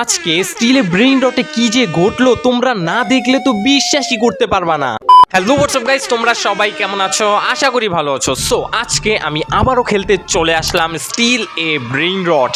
আজকে স্টিলে ব্রেইন রটে কি যে ঘটলো তোমরা না দেখলে তো বিশ্বাসই করতে পারবা না। হ্যালো হোয়াটসঅ্যাপ গাইস তোমরা সবাই কেমন আছো? আশা করি ভালো আছো। সো আজকে আমি আবারও খেলতে চলে আসলাম steal a brain rot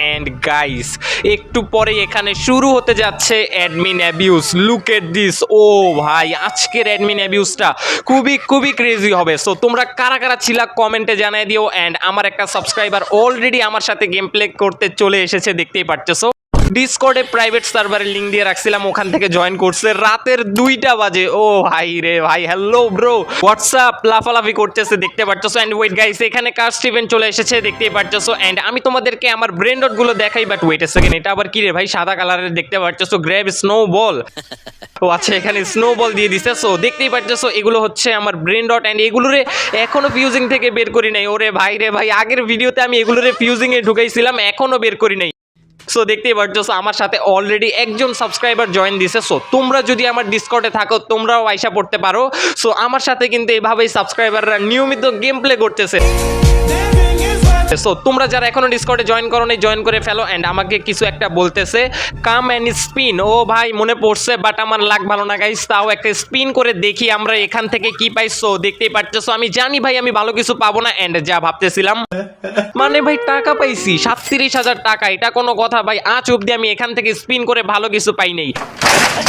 and guys একটু পরে এখানে শুরু হতে যাচ্ছে admin abuse look at this ও ভাই, আজকের অ্যাডমিন অ্যাবিউসটা খুবই খুবই ক্রেজি হবে। সো তোমরা কারা কারা ছিলা কমেন্টে জানাই দিও। অ্যান্ড আমার একটা সাবস্ক্রাইবার অলরেডি আমার সাথে গেম প্লে করতে চলে এসেছে, দেখতেই পারতেছো। ডিসকর্ডে প্রাইভেট সার্ভারের লিঙ্ক দিয়ে রাখছিলাম, ওখান থেকে জয়েন করছে। রাতের দুইটা বাজে। ও ভাই রে ভাই হ্যালো ব্রো হোয়াটসঅ্যাপ লাফালাফি করতেছে, দেখতে পারতেছো? অ্যান্ড ওয়েট গাইস এখানে কার স্টিভেন চলে এসেছে, দেখতেই পারতেছো? অ্যান্ড আমি তোমাদেরকে আমার ব্রেন ডটগুলো দেখাই বাট ওয়েট সেকেন্ড এটা আবার কি রে ভাই? সাদা কালারের দেখতে পারতেছো? গ্র্যাব স্নো বল ও আচ্ছা এখানে স্নো বল দিয়ে দিছে। সো দেখতেই পারতেছো, এগুলো হচ্ছে আমার ব্রেন ডট অ্যান্ড এগুলোরে এখনও ফিউজিং থেকে বের করি নাই। ওরে ভাই রে ভাই, আগের ভিডিওতে আমি এগুলোরে এ ঢুকাইছিলাম, এখনও বের করি নাই। সো দেখতেই পারছ আমার সাথে অলরেডি একজন সাবস্ক্রাইবার জয়েন দিছে। সো তোমরা যদি আমার ডিসকর্ডে থাকো, তোমরাও আইসা পড়তে পারো। সো আমার সাথে কিন্তু এভাবেই সাবস্ক্রাইবাররা নিয়মিত গেম প্লে করতেছে। সো তোমরা যারা এখনও ডিসকর্ডে জয়েন করো নাই জয়েন করে ফেলো অ্যান্ড আমাকে কিছু একটা বলতেছে কাম অ্যান্ড স্পিন ও ভাই, মনে পড়ছে বাট আমার লাগ ভালো না গাইস তাও একটা স্পিন করে দেখি আমরা এখান থেকে কি পাই। সো দেখতেই পারতেছো আমি জানি ভাই, আমি ভালো কিছু পাবো না অ্যান্ড যা ভাবতেছিলাম। মানে ভাই, টাকা পাইছি, সাতত্রিশ হাজার টাকা, এটা কোনো কথা ভাই, আজ অব্দি আমি এখান থেকে স্পিন করে ভালো কিছু পাই নাই।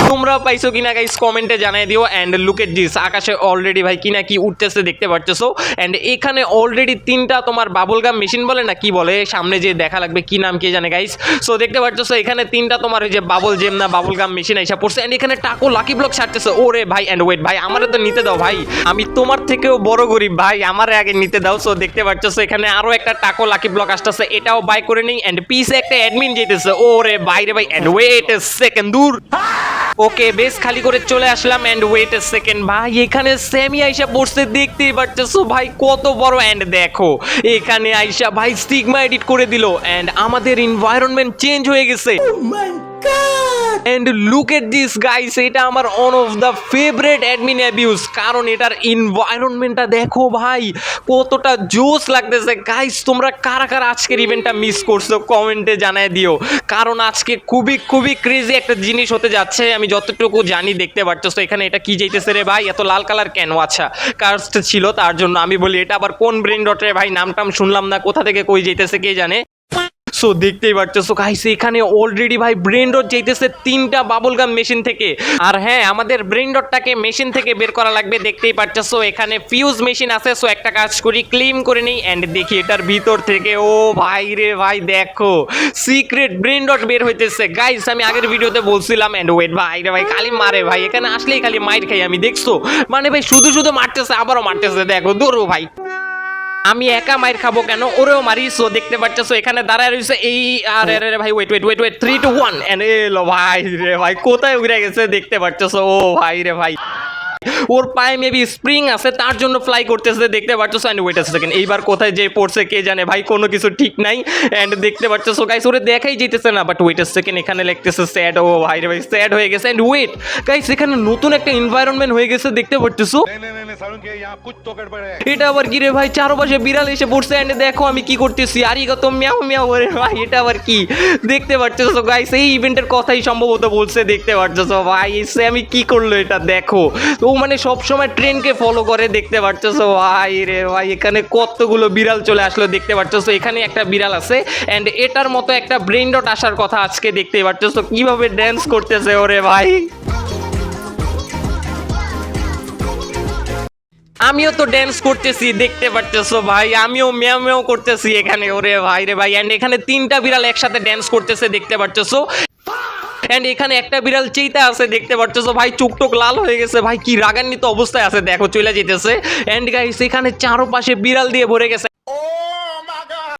তোমরা পাইছো কিনা গাইস কমেন্টে জানাই দিও অ্যান্ড লুক এট দিস আকাশে অলরেডি ভাই, কিনা কি উঠতেছে দেখতে পারতেছো। অ্যান্ড এখানে অলরেডি তিনটা তোমার বাবল গাম মেশিন বলে না, কি বলে? সামনে যে দেখা লাগবে কি নাম কে জানে গাইস সো দেখতে পারতেছো এখানে তিনটা তোমার ওই যে বাবল জেম না বাবল গাম মেশিন এসে পড়ছে অ্যান্ড এখানে টাকো লাকি ব্লক ছাড়তেছে। ওরে ভাই অ্যান্ড ওয়েট ভাই, আমারে তো নিতে দাও, ভাই। আমি তোমার থেকেও বড় গরিব, ভাই, আমারে আগে নিতে দাও। সো দেখতে পারতেছো এখানে আরও একটা টাকো লাকি ব্লক আসতেছে, এটাও বাই করে নিই অ্যান্ড পিসে একটা অ্যাডমিন যেতেছে ওরে বাইরে ভাই অ্যান্ড ওয়েট সেকেন্ড দূর। ওকে বেশ খালি করে চলে আসলাম এন্ড ওয়েট এ সেকেন্ড ভাই, এখানে সেমি আইসা পড়ছে দেখতেই পারতেছো, ভাই, কত বড় এন্ড দেখো, এখানে আইসা, ভাই স্টিগমা এডিট করে দিল এন্ড আমাদের এনভায়রনমেন্ট চেঞ্জ হয়ে গেছে। And look at this guys এটা আমার one of the favourite admin abuse কারণ এটার এনভায়রনমেন্টটা দেখো ভাই, কতটা জোস লাগতেছে। গাইস তোমরা কারা কারা আজকের ইভেন্টটা মিস করছ কমেন্টে জানায় দিও। কারণ আজকে খুবই খুবই ক্রেজি একটা জিনিস হতে যাচ্ছে, আমি যতটুকু জানি দেখতে পারতেছো এখানে এটা কি যাইতেছে রে ভাই? এত লাল কালার কেন? আচ্ছা কার্স ছিল তার জন্য। আমি বলি, এটা আবার কোন ব্রেন ডটে ভাই? নাম টাম শুনলাম না, কোথা থেকে কই যাইতেছে কে জানে? সো দেখতেই পারতেছো গাইস এখানে অলরেডি ভাই ব্রেন ডট যাইতেছে তিনটা বাবল গাম মেশিন থেকে। আর হ্যাঁ আমাদের ব্রেন ডটটাকে মেশিন থেকে বের করা লাগবে, দেখতেই পাচ্ছ, সো এখানে ফিউজ মেশিন আছে, সো একটা কাজ করি ক্লিম করে নিই এন্ড দেখি এটার ভিতর থেকে, ও ভাই রে ভাই, দেখো সিক্রেট ব্রেন ডট বের হইতেছে। গাইস আমি আগের ভিডিওতে বলছিলাম এন্ড ওয়েট ভাই রে ভাই, খালি মারে ভাই, এখানে আসলেই খালি মাইর খাই আমি, দেখছ? মানে ভাই, শুধু শুধু মারতেছে, আবারও মারতেছে, দেখো দৌড়ো ভাই। আমি একা মাইর খাব কেন? ওরেও মারি সো দেখতে পাচ্ছ এখানে দাঁড়ায় রয়েছে এই, আর রে রে ভাই wait wait wait wait three two one এলো, ভাই রে, ভাই, কোথায় উড়ে গেছে? দেখতে পাচ্ছ ও, ভাই রে, ভাই। ওর পায়ে মেবি স্প্রিং আছে তার জন্য ফ্লাই করতেছে দেখতে পারতেছ অ্যান্ড ওয়েট আছে সেকেন্ড এইবার কোথায় যে পড়ছে কে জানে? ভাই কোনো কিছু ঠিক নাই অ্যান্ড দেখতে পারতেছো গাইস ওরে দেখাই যেতেছে না বাট ওয়েট সেকেন্ড এখানে লিখতেছে স্যাড ও ভাই রে ভাই স্যাড হয়ে গেছে অ্যান্ড ওয়েট গাইস এখানে নতুন একটা এনভায়রনমেন্ট হয়ে গেছে দেখতে পারতেছো এটা আবার কি রে ভাই? চারপাশে বিড়াল এসে পড়ছে অ্যান্ড দেখো আমি কি করতেছি। আর কত মিয়াও মিয়াও করে ভাই এটা আবার কি? দেখতে পারতেছো গাইস এই ইভেন্টের কথাই সম্ভবত বলছে দেখতে পারতেছো ভাই সে আমি কি করল এটা দেখো? ও মানে সব সময় ট্রেনকে ফলো করে, দেখতে পারতেছো ভাই রে ভাই, এখানে কতগুলো বিড়াল চলে আসলো দেখতে পারতেছো এখানে একটা বিড়াল আছে এন্ড এটার মতো একটা ব্রেন ডট আসার কথা আজকে দেখতে পারতেছো কীভাবে ড্যান্স করতেছে ওরে ভাই? আমিও তো ড্যান্স করতেছি, দেখতে পারতেছো ভাই, আমিও মেও মেও করতেছি এখানে, ওরে ভাই রে ভাই। এন্ড এখানে তিনটা বিড়াল একসাথে ড্যান্স করতেছে, দেখতে পারতেছো এন্ড এখানে একটা বিড়াল চেইতে আছে, দেখতে পারতেছো? ভাই, চোখ টোক লাল হয়ে গেছে। ভাই, কি রাগান্বিত অবস্থায় আছে। দেখো, চলে যেতেছে। এন্ড গাইস এখানে চারোপাশে বিড়াল দিয়ে ভরে গেছে।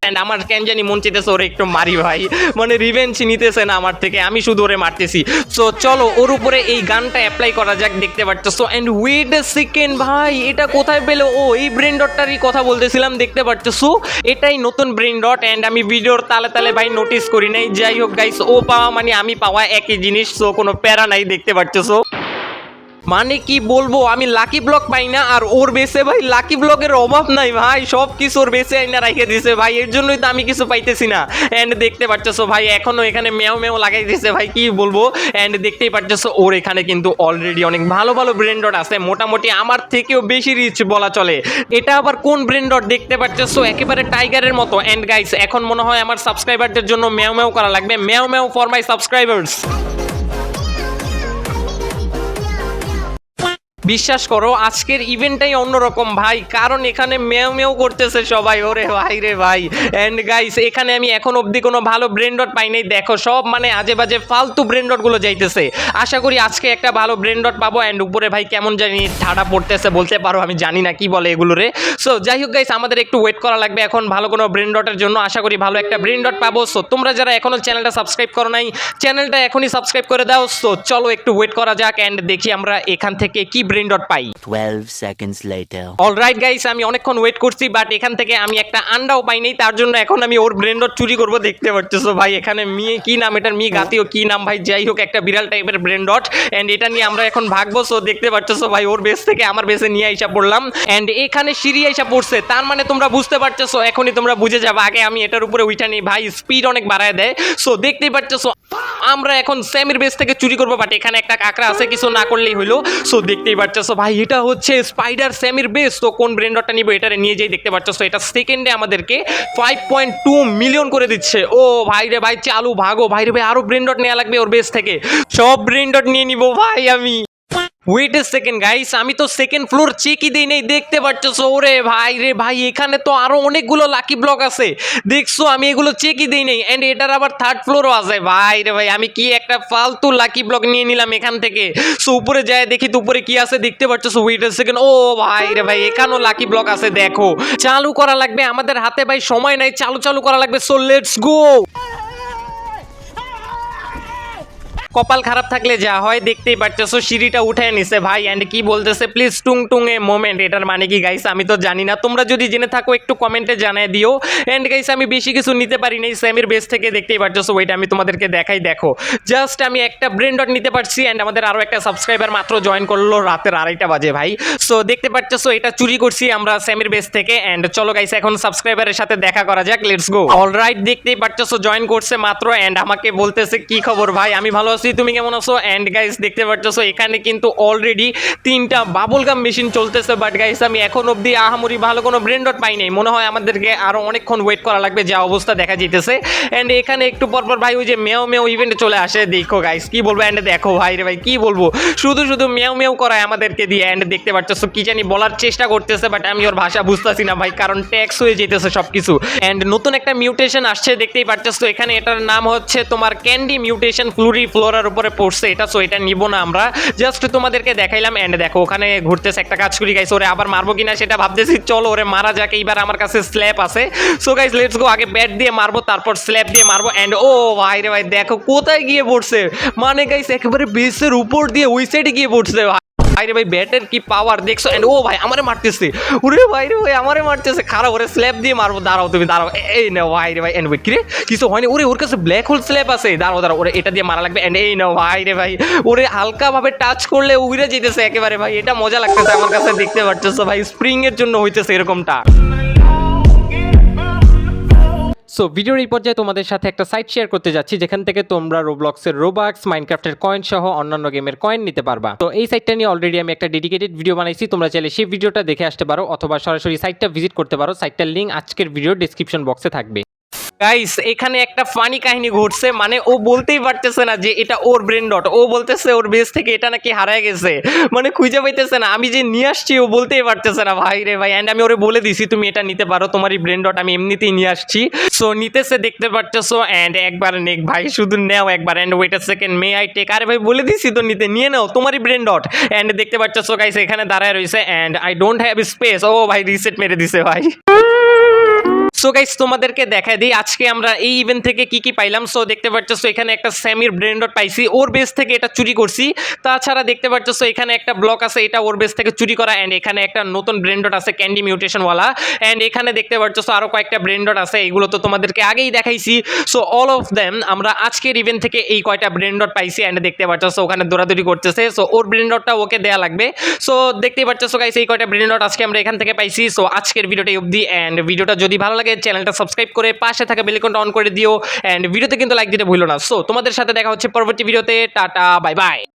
এন্ড আমার কেন জানি মন চেতেছে ওরে একটু মারি ভাই। মানে রিভেঞ্জ নিতেছে না আমার থেকে, আমি শুধু ওরে মারতেছি। সো চলো, ওর উপরে এই গানটা অ্যাপ্লাই করা যাক, দেখতে পারতেছো। এন্ড ওয়েট এ সেকেন্ড ভাই, এটা কোথায় পেল? ও, এই ব্রেন ডটটারই কথা বলতেছিলাম, দেখতে পাচ্ছ সো এটাই নতুন ব্রেন ডট এন্ড আমি ভিডিওর তালে তালে ভাই নোটিস করি নাই। যাই হোক গাইস ও পাওয়া মানে আমি পাওয়া একই জিনিস সো কোনো প্যারা নাই, দেখতে পারতেছো। মানে কি বলব, আমি লাকি ব্লক পাই না, আর ওর বেসে ভাই লাকি ব্লকের অভাব নাই ভাই। সব কিছু ওর বেসে আইনা রেখে দিছে ভাই, এর জন্যই তো আমি কিছু পাইতেছি না। এন্ড দেখতে পাচ্ছ ভাই, এখনও এখানে মেও মেও লাগাই দিছে ভাই, কি বলব? এন্ড দেখতেই পাচ্ছ ওর এখানে কিন্তু অলরেডি অনেক ভালো ভালো ব্রেন ডট আছে। মোটামুটি আমার থেকেও বেশি রিচ বলা চলে। এটা আবার কোন ব্রেন ডট দেখতে পাচ্ছ একেবারে টাইগারের মতো। অ্যান্ড গাইস এখন মনে হয় আমার সাবস্ক্রাইবারদের জন্য মেও মেও করা লাগবে। মেও মেও ফর মাই সাবস্ক্রাইবার্স বিশ্বাস করো, আজকের ইভেন্টটাই অন্যরকম ভাই। কারণ এখানে মেও মেও করতেছে সবাই। ওরে ভাই রে ভাই। অ্যান্ড গাইস এখানে আমি এখন অবধি কোনো ভালো ব্রেন ডট পাই নাই। দেখো, সব মানে আজে বাজে ফালতু ব্রেন ডট যাইতেছে। আশা করি আজকে একটা ভালো ব্রেন ডট পাবো। অ্যান্ড উপরে ভাই কেমন জানি ঠাডা পড়তেছে, বলতে পারো, আমি জানি না কি বলে এগুলো রে। সো যাই হোক গাইস আমাদের একটু ওয়েট করা লাগবে এখন ভালো কোনো ব্রেন ডটের জন্য। আশা করি ভালো একটা ব্রেন ডট পাবো। সো তোমরা যারা এখনও চ্যানেলটা সাবস্ক্রাইব করো নাই চ্যানেলটা এখনই সাবস্ক্রাইব করে দাও। সো চলো একটু ওয়েট করা যাক অ্যান্ড দেখি আমরা এখান থেকে কি ব্রেন ডট পাই 12 seconds later. অলরাইট গাইস আমি অনেকক্ষণ ওয়েট করছি বাট এখান থেকে আমি একটা আন্ডাও পাইনি তার জন্য এখন আমি ওর ব্রেন ডট চুরি করব দেখতে পাচ্ছো ভাই এখানে মিয়ে কি নাম এটার মি গাতিও কি নাম ভাই যাই হোক একটা বিড়াল টাইপের ব্রেন ডট এন্ড এটা নিয়ে আমরা এখন ভাগবো সো দেখতে পাচ্ছো ভাই ওর বেস থেকে আমার বেসে নিয়ে আইসা পড়লাম এন্ড এখানে সিঁড়ি আইসা পড়ছে তার মানে তোমরা বুঝতে পারছ এখনই তোমরা বুঝে যাবে আগে আমি এটার উপরে উঠা নিই ভাই স্পিড অনেক বাড়ায় দেয় সো দেখতেই পাচ্ছো আমরা এখন স্যামির বেস থেকে চুরি করব বাট এখানে একটা কাঁকড়া আছে কিছু না করলেই হলো সো দেখতেই পাচ্ছ ভাই, এটা হচ্ছে স্পাইডার স্যামির বেস তো কোন ব্রেন্ডরটা নিবো এটা নিয়ে যেই দেখতে পাচ্ছ এটা সেকেন্ডে আমাদেরকে ফাইভ পয়েন্ট টু মিলিয়ন করে দিচ্ছে। ও ভাই রে ভাই, চালু ভাগো। ভাই রে ভাই, আরও ব্রেন্ডট নেওয়া লাগবে ওর বেস থেকে। সব ব্রেন্ডট নিয়ে নিবো ভাই আমি। ওয়েট সেকেন্ড গাইস আমি তো সেকেন্ড ফ্লোর চেকই দিই নেই। দেখতে পাচ্ছ? ওরে ভাই রে ভাই, এখানে তো আরও অনেকগুলো লাকি ব্লক আছে। দেখছ, আমি এগুলো চেকই দিই নেই। অ্যান্ড এটার আবার থার্ড ফ্লোরও আছে। ভাই রে ভাই, আমি কি একটা ফালতু লাকি ব্লক নিয়ে নিলাম এখান থেকে? সো উপরে যায় দেখি তো উপরে কি আছে। দেখতে পাচ্ছ? ওয়েট এ সেকেন্ড ও ভাই রে ভাই, এখানেও লাকি ব্লক আছে, দেখো। চালু করা লাগবে আমাদের হাতে ভাই, সময় নাই। চালু চালু করা লাগবে। সো লেটস গো কপাল খারাপ থাকলে যা হয় দেখতেই পারতেছো, সিঁড়িটা উঠে নিছে ভাই। অ্যান্ড কি বলতেছে প্লিজ টুং টুং এ মোমেন্ট এটার মানে কি গাইস আমি তো জানি না। তোমরা যদি জেনে থাকো, একটু কমেন্টে জানাই দিও। অ্যান্ড গাইস আমি বেশি কিছু নিতে পারি নাই। স্যামির বেস থেকে দেখতেই পারতেছো ওইটা আমি তোমাদেরকে দেখাই, দেখো। জাস্ট আমি একটা ব্রেন ডট নিতে পারছি অ্যান্ড আমাদের আরও একটা সাবস্ক্রাইবার মাত্র জয়েন করল রাতের আড়াইটা বাজে, ভাই। সো দেখতে পারতেছো, এটা চুরি করছি আমরা স্যামির বেস থেকে। অ্যান্ড চলো গাইস এখন সাবস্ক্রাইবারের সাথে দেখা করা যাক লেটস গো অলরাইট দেখতেই পারতেছো জয়েন করছে মাত্র। অ্যান্ড আমাকে বলতেছে, কি খবর, ভাই? আমি ভালো আছি তুমি কেমন আছো? অ্যান্ড গাইস দেখতে পারতেছো এখানে কিন্তু অলরেডি তিনটা বাবল গাম মেশিন চলতেছে বাট গাইস আমি এখন অবধি আহামরি ভালো কোনো ব্রেন্ডট পাই নাই। মনে হয় আমাদেরকে আরও অনেকক্ষণ ওয়েট করা লাগবে, যা অবস্থা দেখা যেতেছে অ্যান্ড এখানে একটু পর পর, ভাই, ওই যে মেও মেও ইভেন্টে চলে আসে। দেখো গাইস কি বলব অ্যান্ড দেখো, ভাই রে ভাই, কি বলব? শুধু শুধু মেও মেও করায় আমাদেরকে দিয়ে অ্যান্ড দেখতে পারতেছো কি জানি বলার চেষ্টা করতেছে বাট আমি ওর ভাষা বুঝতেছি না, ভাই, কারণ ট্যাক্স হয়ে যেতেছে সব কিছু অ্যান্ড নতুন একটা মিউটেশন আসছে, দেখতেই পারতেছো এখানে এটার নাম হচ্ছে তোমার ক্যান্ডি মিউটেশন ফ্লুরি ফ্লোরার উপরে পড়ছে, এটা সো এটা নিব না আমরা। জাস্ট তোমাদেরকে দেখাইলাম এন্ড দেখো, ওখানে ঘুরতেছে একটা কাজ করি গাইস ওরে আবার মারবো কিনা সেটা ভাবতেছি, চলো, ওরে মারা যাক, এইবার আমার কাছে স্ল্যাপ আছে। সো গাইস লেটস গো আগে ব্যাট দিয়ে মারবো, তারপর স্ল্যাপ দিয়ে মারবো এন্ড ও ভাই রে ভাই, দেখো, কোথায় গিয়ে পড়ছে? মানে গাইস একেবারে বেসের উপর দিয়ে ওই সাইডে গিয়ে পড়ছে ভাই ভাই, ব্যাটের কি পাওয়ার দেখছ? এন্ড ও ভাই, আমারে মারতেছে। ওরে ভাই, রে ভাই, আমারে মারতেছে। খারাপ ওরে স্ল্যাব দিয়ে মারবো। দাঁড়াও তুমি, দাঁড়াও। এই নাও ভাই, রে ভাই এন্ড ভাই কিরে? কিছু হয়নি? ওরে, ওর কাছে ব্ল্যাক হোল স্ল্যাব আছে। দাঁড়াও দাঁড়াও, ওরে, এটা দিয়ে মারা লাগবে। এন্ড এই না ভাই, রে ভাই। ওরে হালকা ভাবে টাচ করলে উড়ে যেতেছে একেবারে ভাই। এটা মজা লাগতেছে আমার কাছে, দেখতে পারতেছো ভাই। স্প্রিং এর জন্য হইতেছে এরকমটা। সো ভিডিওর এই পর্যায়ে তোমাদের সাথে একটা সাইট শেয়ার করতে যাচ্ছি, যেখান থেকে তোমরা রোবলক্সের রোবাক্স মাইনক্রাফ্টের কয়েন সহ অন্যান্য গেমের কয়েন নিতে পারবা। তো এই সাইটটা নিয়ে অলরেডি আমি একটা ডেডিকেটেড ভিডিও বানাইছি, তোমরা চাইলে সেই ভিডিওটা দেখে আসতে পারো, অথবা সরাসরি সাইটটা ভিজিট করতে পারো। সাইটটার লিঙ্ক আজকের ভিডিও ডিসক্রিপশন বক্সে থাকবে। গাইস এখানে একটা ফানি কাহিনী ঘটছে মানে ও বলতেই পারতেছে না যে এটা ওর ব্রেন ডট ও বলতেছে ওর বেস থেকে এটা নাকি হারায় গেছে। মানে খুঁজে পাইতেছে না। আমি যে নিয়ে আসছি, ও বলতেই পারতেছে না, ভাই রে ভাই অ্যান্ড আমি ওরে বলে দিছি, তুমি এটা নিতে পারো তোমারই ব্রেন ডট আমি এমনিতেই নিয়ে আসছি। সো নিতেছে, দেখতে পারতেছো অ্যান্ড একবার নেক, ভাই, শুধু নেও একবার and wait second may I take আরে ভাই, বলে দিছি তো নিতে, নিয়ে নাও, তোমারই ব্রেন ডট অ্যান্ড দেখতে পারতেছো গাইস এখানে দাঁড়ায় রয়েছে and I don't have space ও ভাই রিসেট মেরে দিছে, ভাই। সো গাইস তোমাদেরকে দেখাই দিই, আজকে আমরা এই ইভেন্ট থেকে কি কি পাইলাম। সো দেখতে পাচ্ছ এখানে একটা স্যামির ব্রেন পাইছি, ওর বেস থেকে এটা চুরি করছি। তাছাড়া দেখতে পাচ্ছ এখানে একটা ব্লক আছে, এটা ওর বেস থেকে চুরি করা অ্যান্ড এখানে একটা নতুন ব্রেন ডট আছে ক্যান্ডি মিউটেশনওয়ালা অ্যান্ড এখানে দেখতে পাচ্ছ, so আরও কয়েকটা ব্রেনডট আছে, এগুলো তো তোমাদেরকে আগেই দেখাইছি। সো অল অফ দেম আমরা আজকের ইভেন্ট থেকে এই কয়টা ব্রেন পাইছি অ্যান্ড দেখতে পাচ্ছ ওখানে দৌড়াদৌড়ি করতেছে। সো ওর ব্রেনডোটা ওকে দেয়া লাগবে। সো দেখতেই পাচ্ছ গাইস এই কয়টা ব্রেনডট আজকে আমরা এখান থেকে পাইছি। সো আজকের ভিডিওটা অবধি অ্যান্ড ভিডিওটা যদি ভালো লাগে চ্যানেলটা সাবস্ক্রাইব করে পাশে থাকা বেলিকনটা অন করে দিও অ্যান্ড ভিডিওতে কিন্তু লাইক দিতে ভুলো না। সো তোমাদের সাথে দেখা হচ্ছে পরবর্তী ভিডিওতে টাটা বাই বাই